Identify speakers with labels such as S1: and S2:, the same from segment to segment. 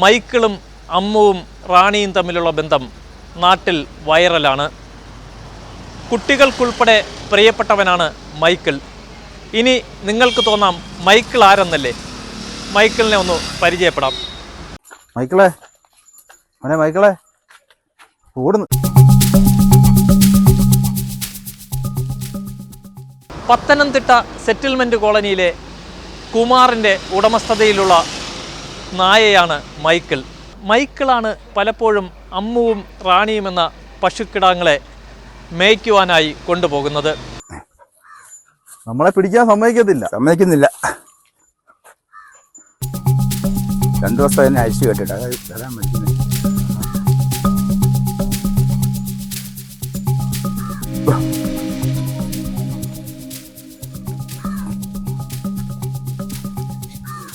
S1: മൈക്കിളും അമ്മുവും റാണിയും തമ്മിലുള്ള ബന്ധം നാട്ടിൽ വൈറലാണ്. കുട്ടികൾക്കുൾപ്പെടെ പ്രിയപ്പെട്ടവനാണ് മൈക്കിൾ. ഇനി നിങ്ങൾക്ക് തോന്നാം മൈക്കിൾ ആരെന്നല്ലേ? മൈക്കിളിനെ ഒന്ന് പരിചയപ്പെടാം.
S2: മൈക്കിളെ മോനെ മൈക്കിളെ ഓടുന്നു.
S1: പത്തനംതിട്ട സെറ്റിൽമെന്റ് കോളനിയിലെ കുമാറിന്റെ ഉടമസ്ഥതയിലുള്ള നായയാണ് മൈക്കിൾ. മൈക്കിളാണ് പലപ്പോഴും അമ്മുവും റാണിയും എന്ന പശുക്കിടാങ്ങളെ മേയ്ക്കുവാനായി കൊണ്ടുപോകുന്നത്.
S2: നമ്മളെ പിടിക്കാൻ സമ്മതിക്കത്തില്ല.
S3: സമ്മതിക്കുന്നില്ല. രണ്ടു ദിവസം തന്നെ അയച്ചു കേട്ടിട്ട് പറ്റുന്നില്ല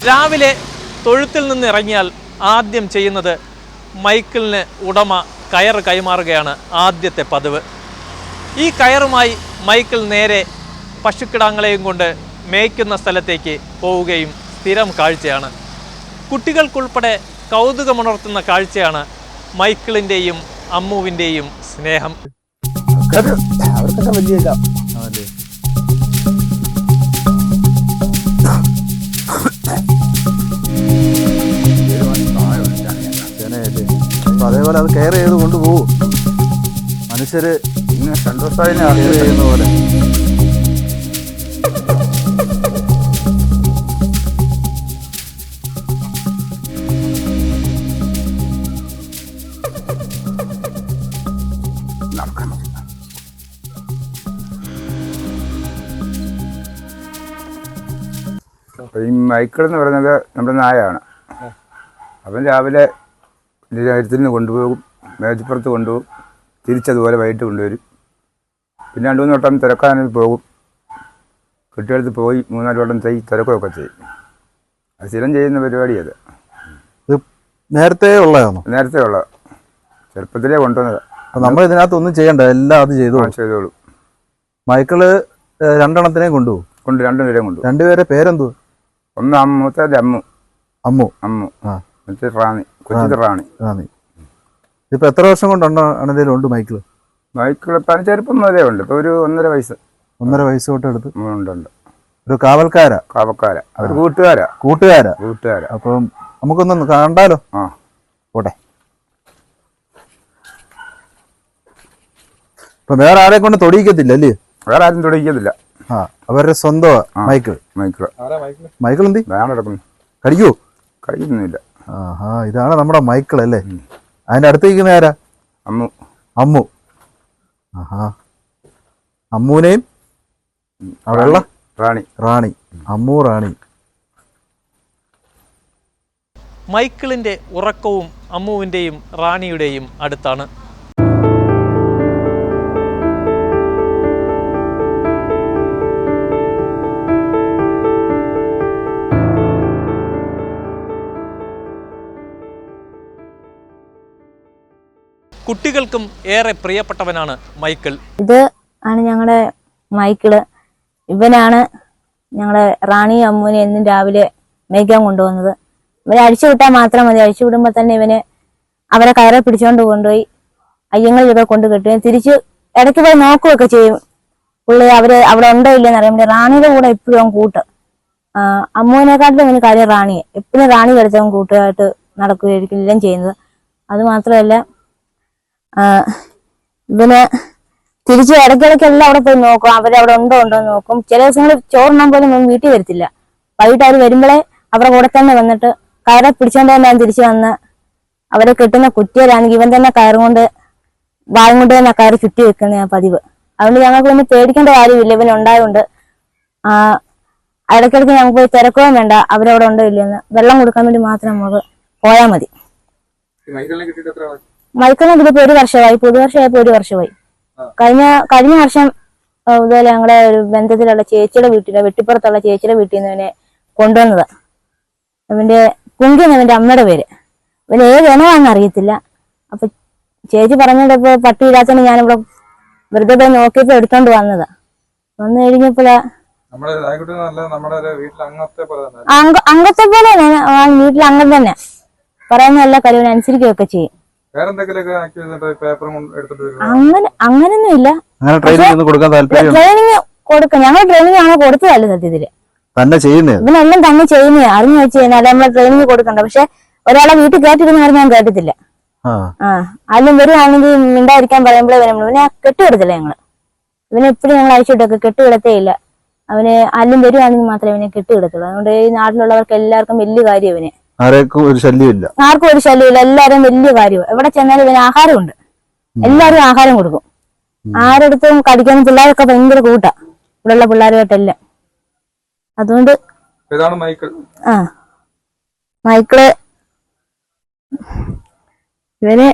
S1: രാവിലെ തൊഴുത്തിൽ നിന്ന് ഇറങ്ങിയാൽ ആദ്യം ചെയ്യുന്നത് മൈക്കിളിന് ഉടമ കയർ കൈമാറുകയാണ് ആദ്യത്തെ പതിവ്. ഈ കയറുമായി മൈക്കിൾ നേരെ പശുക്കിടാങ്ങളെയും കൊണ്ട് മേയ്ക്കുന്ന സ്ഥലത്തേക്ക് പോവുകയും സ്ഥിരം കാഴ്ചയാണ്. കുട്ടികൾക്കുൾപ്പെടെ കൗതുകമുണർത്തുന്ന കാഴ്ചയാണ് മൈക്കിളിന്റെയും അമ്മുവിന്റെയും സ്നേഹം.
S3: അവർക്കൊക്കെ വലിയ
S2: അതേപോലെ അത് കെയർ ചെയ്ത് കൊണ്ടുപോകും മനുഷ്യര്
S3: ഇങ്ങനെ സന്തോഷത്തിനെ
S2: കെയർ ചെയ്യുന്ന പോലെ.
S3: ഈ മൈക്കിൾ എന്ന് പറയുന്നത് നമ്മുടെ നായയാണ്. അപ്പം രാവിലെ കാര്യത്തിൽ നിന്ന് കൊണ്ടുപോകും മേജപ്പുറത്ത് കൊണ്ടുപോകും തിരിച്ചതുപോലെ വൈകിട്ട് കൊണ്ടുവരും. പിന്നെ രണ്ട് മൂന്ന് വട്ടം തിരക്കാനിൽ പോകും. കുട്ടികളടുത്ത് പോയി മൂന്നാൽ വട്ടം തൈ തിരക്കുകയൊക്കെ ചെയ്യും. അത് സ്ഥിരം ചെയ്യുന്ന പരിപാടി അത്
S2: നേരത്തെ ഉള്ളതാണോ?
S3: നേരത്തെ ഉള്ള ചെറുപ്പത്തിലേ കൊണ്ടുവന്നത്.
S2: അപ്പൊ നമ്മൾ ഇതിനകത്തൊന്നും ചെയ്യണ്ട എല്ലാം അത് ചെയ്തു
S3: ചെയ്തോളൂ.
S2: മൈക്കിൾ രണ്ടെണ്ണത്തിനെ കൊണ്ടുപോകും.
S3: കൊണ്ട് രണ്ടുപേരെയും കൊണ്ടു
S2: രണ്ടുപേരെ പേരെന്തു
S3: ഒന്ന് അമ്മൂത്തെ അമ്മു.
S2: അമ്മു.
S3: അമ്മു.
S2: ആ.
S3: മറ്റേ റാണി. കൊച്ചിത്തെ റാണി.
S2: റാണി. ഇപ്പൊ എത്ര വർഷം കൊണ്ടുണ്ടോ ആണെങ്കിലും ഉണ്ട് മൈക്കിൾ
S3: മൈക്കിൾ പന ചെറുപ്പം മുതലേ ഉണ്ട് ഇപ്പൊ ഒരു ഒന്നര വയസ്സ്.
S2: ഒന്നര വയസ്സ് തൊട്ട് എടുത്ത്
S3: ഉണ്ട് ഉണ്ട്.
S2: ഒരു കാവൽക്കാരാ?
S3: കാവക്കാര ഒരു കൂട്ടുകാരാ.
S2: കൂട്ടുകാരാ?
S3: കൂട്ടുകാരാ.
S2: അപ്പം നമുക്കൊന്ന് കണ്ടാലോ
S3: ആ.
S2: പോട്ടെ. ഇപ്പൊ വേറെ ആരെ കൊണ്ട് തൊടിയിക്കത്തില്ല അല്ലേ?
S3: വേറെ ആരും തൊടിയിക്കത്തില്ല.
S2: ആ അവരുടെ സ്വന്തം മൈക്കിൾ
S3: മൈക്കിൾ
S2: മൈക്കിൾ എന്തി കടിക്കൂ
S3: കഴിക്കുന്നില്ല
S2: ആഹാ ഇതാണ് നമ്മുടെ മൈക്കിൾ അല്ലേ? അതിന്റെ അടുത്ത് നിൽക്കുന്ന ആരാ?
S3: അമ്മു.
S2: അമ്മു. ആഹാ. അമ്മുവിനെയും? അവിടെയുള്ള വെള്ള?
S3: റാണി.
S2: റാണി. അമ്മു റാണി.
S1: മൈക്കിളിന്റെ ഉറക്കവും അമ്മുവിന്റെയും റാണിയുടെയും അടുത്താണ്. കുട്ടികൾക്കും ഏറെ പ്രിയപ്പെട്ടവനാണ് മൈക്കിൾ.
S4: ഇത് ആണ് ഞങ്ങളുടെ മൈക്കിൾ ഇവനാണ് ഞങ്ങളെ റാണി അമ്മുവിനെ എന്നും രാവിലെ മേയ്ക്കാൻ കൊണ്ടുപോകുന്നത്. ഇവരെ അഴിച്ചു വിട്ടാൽ മാത്രം മതി. അഴിച്ചു വിടുമ്പോൾ തന്നെ ഇവന് അവരെ കയറെ പിടിച്ചോണ്ട് കൊണ്ടുപോയി അയ്യങ്ങളിലൊക്കെ കൊണ്ട് കെട്ടുകയും തിരിച്ച് ഇടയ്ക്ക് പോയി നോക്കുകയൊക്കെ ചെയ്യും. പുള്ളി അവർ അവിടെ ഉണ്ടോ ഇല്ലെന്ന് അറിയാൻ വേണ്ടി റാണിയുടെ കൂടെ എപ്പോഴും അവൻ കൂട്ട്. അമ്മുവിനെക്കാട്ടിലും ഇവന് കാര്യം റാണിയെ. എപ്പോഴും റാണി കളിച്ചവൻ കൂട്ടുകാരായിട്ട് നടക്കുകയായിരിക്കും എല്ലാം ചെയ്യുന്നത്. അത് മാത്രമല്ല ഇവന് തിരിച്ച് ഇടയ്ക്കിടയ്ക്ക് എല്ലാം അവിടെ പോയി നോക്കും. അവരവിടെ ഉണ്ടോ ഉണ്ടോ എന്ന് നോക്കും. ചില ദിവസങ്ങളിൽ ചോറുണ്ണാൻ പോലും ഒന്നും വീട്ടിൽ വരത്തില്ല. വൈകിട്ട് അവർ വരുമ്പോഴേ അവരുടെ കൂടെ തന്നെ വന്നിട്ട് കയറെ പിടിച്ചോണ്ട് തന്നെ ഞാൻ തിരിച്ചു വന്ന് അവരെ കിട്ടുന്ന കുറ്റിയിലാണെങ്കിൽ ഇവൻ തന്നെ കയറും കൊണ്ട് വായും കൊണ്ട് തന്നെ കയറ് ചുറ്റി വെക്കുന്ന ഞാൻ പതിവ്. അതുകൊണ്ട് ഞങ്ങൾക്ക് ഒന്നും പേടിക്കേണ്ട കാര്യമില്ല. ഇവൻ ഉണ്ടായതുകൊണ്ട് ഇടയ്ക്കിടയ്ക്ക് ഞങ്ങൾക്ക് പോയി തിരക്കുകയും വേണ്ട. അവരവിടെ ഉണ്ടോ ഇല്ലെന്ന് വെള്ളം കൊടുക്കാൻ വേണ്ടി മാത്രം നമുക്ക് പോയാൽ മതി. മൈക്കിളിനെ ഇതിപ്പോ ഒരു വർഷമായി പുതുവർഷമായപ്പോ ഒരു വർഷമായി. കഴിഞ്ഞ കഴിഞ്ഞ വർഷം ഇതുപോലെ ഞങ്ങളുടെ ഒരു ബന്ധത്തിലുള്ള ചേച്ചിയുടെ വീട്ടിലെ വെട്ടിപ്പുറത്തുള്ള ചേച്ചിയുടെ വീട്ടിൽ നിന്ന് ഇവനെ കൊണ്ടുവന്നത്. അവന്റെ കുങ്കി അവന്റെ അമ്മയുടെ പേര്. ഇവന് ഏത് ഇനമാണെന്ന് അറിയത്തില്ല. അപ്പൊ ചേച്ചി പറഞ്ഞിട്ടപ്പോ പട്ടി ഞാൻ ഞാനിവിടെ വെറുതെ പോയി നോക്കിയപ്പോ എടുത്തോണ്ട് വന്നതാ. വന്നു കഴിഞ്ഞപ്പോഴാ
S5: വീട്ടിൽ അംഗത്തെ പോലെ തന്നെ.
S4: അംഗ തന്നെ ആ വീട്ടിലെ അംഗം തന്നെ. പറയുന്ന എല്ലാ കാര്യവും അനുസരിക്കുകയൊക്കെ ചെയ്യും.
S5: വേറെ എന്തെങ്കിലുമൊക്കെ ആക്കി എന്നിട്ട് പേപ്പർ എടുത്തിട്ട് വരും
S4: അങ്ങനെ അങ്ങനൊന്നും ഇല്ല
S2: അങ്ങനെ ട്രെയിനിങ് ഒന്നും കൊടുക്കാൻ താല്പര്യം
S4: ട്രെയിനിങ് കൊടുക്കും. ഞങ്ങൾ ട്രെയിനിങ് ആണ് കൊടുത്തതല്ല സത്യത്തിൽ?
S2: തന്നെ ചെയ്യുന്നത്
S4: ഇവനെല്ലാം തന്നെ ചെയ്യുന്നേ. അറിഞ്ഞു വെച്ച് കഴിഞ്ഞാൽ നമ്മൾ ട്രെയിനിങ് കൊടുക്കണ്ട. പക്ഷെ ഒരാളെ വീട്ടിൽ കേട്ടിരുന്ന ഞാൻ കേട്ടിട്ടില്ല.
S2: ആ.
S4: ആ. ആദ്യം വരുവാണെങ്കിൽ മിണ്ടായിരിക്കാൻ പറയുമ്പോഴേ വരും ഇവനെ കെട്ടുകിടത്തില്ല ഞങ്ങൾ. ഇവനെ എപ്പോഴും ഞങ്ങൾ അയച്ചിട്ടൊക്കെ കെട്ടുകിടത്തേ ഇല്ല. അവന് അല്ലും വരുവാണെങ്കിൽ മാത്രമേ ഇവനെ കെട്ടുകിടത്തുള്ളൂ അതുകൊണ്ട് ഈ നാട്ടിലുള്ളവർക്ക് എല്ലാവർക്കും വലിയ കാര്യം ഇവന്.
S2: ആരേക്കും ഒരു ശല്യമില്ല.
S4: ആർക്കും ഒരു ശല്യമില്ല. എല്ലാവരും വലിയ കാര്യമാണ് എവിടെ ചെന്നാലും ഇവന് ആഹാരമുണ്ട്. എല്ലാരും ആഹാരം കൊടുക്കും. ആരെടുത്തും കടിക്കാനും പിള്ളേരൊക്കെ ഭയങ്കര കൂട്ടാ. ഇവിടെയുള്ള പിള്ളേരുമായിട്ടെല്ലാം. അതുകൊണ്ട് ആ. മൈക്കിൾ ഇവന്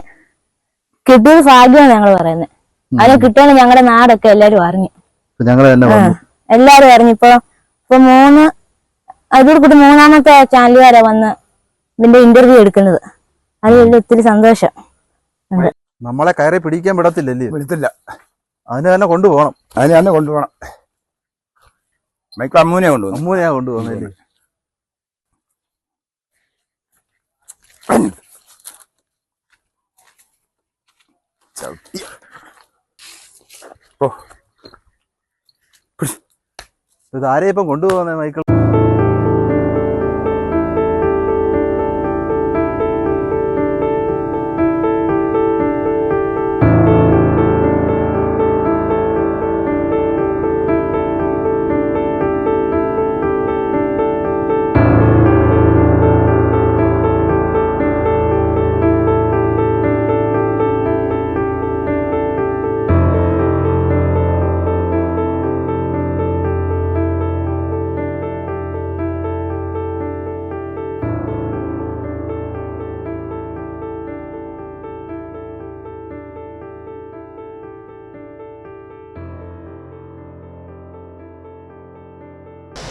S4: കിട്ടിയത് ഭാഗ്യമാണ് ഞങ്ങൾ പറയുന്നത് അതിനെ കിട്ടിയാണ് ഞങ്ങളുടെ നാടൊക്കെ എല്ലാരും അറിഞ്ഞു.
S2: ഞങ്ങൾ തന്നെ വന്നു.
S4: എല്ലാരും അറിഞ്ഞു. ഇപ്പൊ ഇപ്പൊ മൂന്ന് അതിൽ കൂടി മൂന്നാമത്തെ ചാനലുകാരാ വന്ന് ഇതിന്റെ ഇന്റർവ്യൂ എടുക്കുന്നത്. അതിൽ ഒത്തിരി സന്തോഷം.
S2: നമ്മളെ കയറി പിടിക്കാൻ വിടത്തില്ലല്ലേ?
S3: വിളിത്തില്ല
S2: അതിന് തന്നെ കൊണ്ടുപോകണം.
S3: അതിന് തന്നെ കൊണ്ടുപോകണം. മൈക്കിൾ അമ്മൂനെ കൊണ്ടുപോകും
S2: അമ്മൂനെയാ കൊണ്ടുപോകുന്നില്ലേ
S3: ഓ.
S2: ഇത് ആരെയും ഇപ്പം കൊണ്ടുപോകുന്നേ മൈക്കിൾ?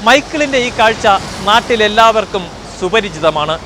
S1: മൈക്കിളിന്റെ ഈ കാഴ്ച നാട്ടിലെല്ലാവർക്കും സുപരിചിതമാണ്.